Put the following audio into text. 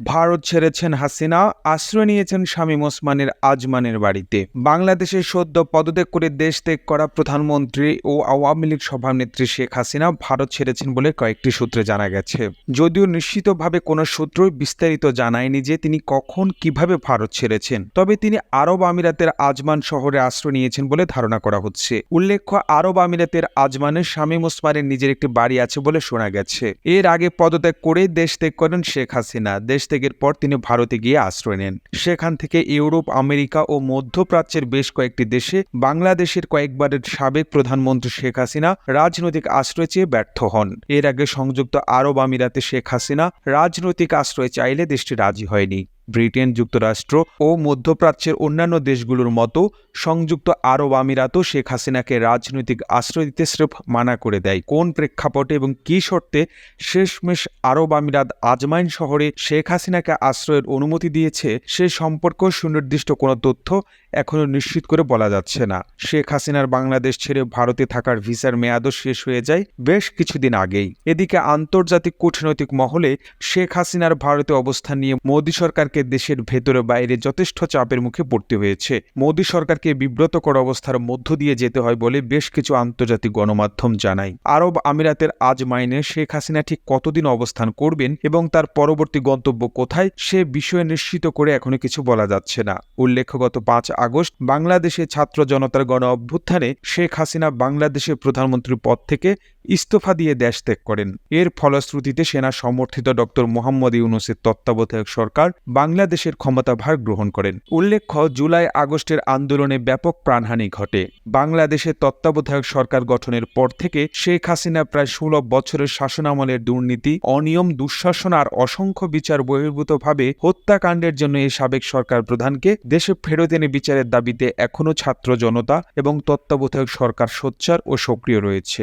ভারত ছেড়েছেন হাসিনা, আশ্রয় নিয়েছেন শামীম ওসমানের আজমানের বাড়িতে। বাংলাদেশে সদ্য পদত্যাগ করে দেশ ত্যাগ করা প্রধানমন্ত্রী ও আওয়ামী লীগ সভানেত্রী শেখ হাসিনা ভারত ছেড়েছেন বলে কয়েকটি সূত্রে জানা গেছে। যদিও নিশ্চিতভাবে কোনো সূত্রই বিস্তারিত জানায়নি যে তিনি কখন কীভাবে ভারত ছেড়েছেন, তবে তিনি আরব আমিরাতের আজমান শহরে আশ্রয় নিয়েছেন বলে ধারণা করা হচ্ছে। উল্লেখ্য, আরব আমিরাতের আজমানে শামীম ওসমানের নিজের একটি বাড়ি আছে বলে শোনা গেছে। এর আগে পদত্যাগ করে দেশ ত্যাগ করেন শেখ হাসিনা। দেশ ত্যাগের পর তিনি ভারতে গিয়ে আশ্রয় নেন। সেখান থেকে ইউরোপ, আমেরিকা ও মধ্যপ্রাচ্যের বেশ কয়েকটি দেশে বাংলাদেশের কয়েকবারের সাবেক প্রধানমন্ত্রী শেখ হাসিনা রাজনৈতিক আশ্রয় চেয়ে ব্যর্থ হন। এর আগে সংযুক্ত আরব আমিরাতে শেখ হাসিনা রাজনৈতিক আশ্রয় চাইলে দেশটি রাজি হয়নি। ব্রিটেন যুক্তরাষ্ট্র ও মধ্যপ্রাচ্যের অন্যান্য দেশগুলোর মতো সংযুক্ত আরব আমিরাতও শেখ হাসিনাকে রাজনৈতিক আশ্রয় দিতে স্রেফ মানা করে দেয়। কোন প্রেক্ষাপটে এবং কী শর্তে শেষমেশ আরব আমিরাত আজমাইন শহরে শেখ হাসিনাকে আশ্রয়ের অনুমতি দিয়েছে সে সম্পর্কেও সুনির্দিষ্ট কোনো তথ্য এখনও নিশ্চিত করে বলা যাচ্ছে না। শেখ হাসিনার বাংলাদেশ ছেড়ে ভারতে থাকার ভিসার মেয়াদও শেষ হয়ে যায় বেশ কিছুদিন আগেই। এদিকে আন্তর্জাতিক কূটনৈতিক মহলে শেখ হাসিনার ভারতে অবস্থান নিয়ে মোদী সরকারকে দেশের ভেতরে বাইরে যথেষ্ট চাপের মুখে পড়তে হয়েছে। মোদী সরকারকে বিব্রতকর অবস্থার মধ্য দিয়ে যেতে হয় বলে বেশ কিছু আন্তর্জাতিক গণমাধ্যম জানায়। আরব আমিরাতের আজ মাইনে শেখ হাসিনা ঠিক কতদিন অবস্থান করবেন এবং তার পরবর্তী গন্তব্য কোথায়, সে বিষয়ে নিশ্চিত করে এখনও কিছু বলা যাচ্ছে না। উল্লেখ্য, গত পাঁচ আগস্ট বাংলাদেশে ছাত্র জনতার গণ অভ্যুত্থানে শেখ হাসিনা বাংলাদেশের প্রধানমন্ত্রীর পদ থেকে ইস্তফা দিয়ে দেশ ত্যাগ করেন। এর ফলশ্রুতিতে সেনা সমর্থিত ডক্টর মোহাম্মদ ইউনুসের তত্ত্বাবধায়ক সরকার বাংলাদেশের ক্ষমতাভার গ্রহণ করেন। উল্লেখ্য, জুলাই আগস্টের আন্দোলনে ব্যাপক প্রাণহানি ঘটে। বাংলাদেশের তত্ত্বাবধায়ক সরকার গঠনের পর থেকে শেখ হাসিনা প্রায় ষোলো বছরের শাসনামলের দুর্নীতি, অনিয়ম, দুঃশাসন আর অসংখ্য বিচার বহির্ভূতভাবে হত্যাকাণ্ডের জন্য এই সাবেক সরকার প্রধানকে দেশে ফেরত এনে বিচারের দাবিতে এখনও ছাত্র জনতা এবং তত্ত্বাবধায়ক সরকার সোচ্চার ও সক্রিয় রয়েছে।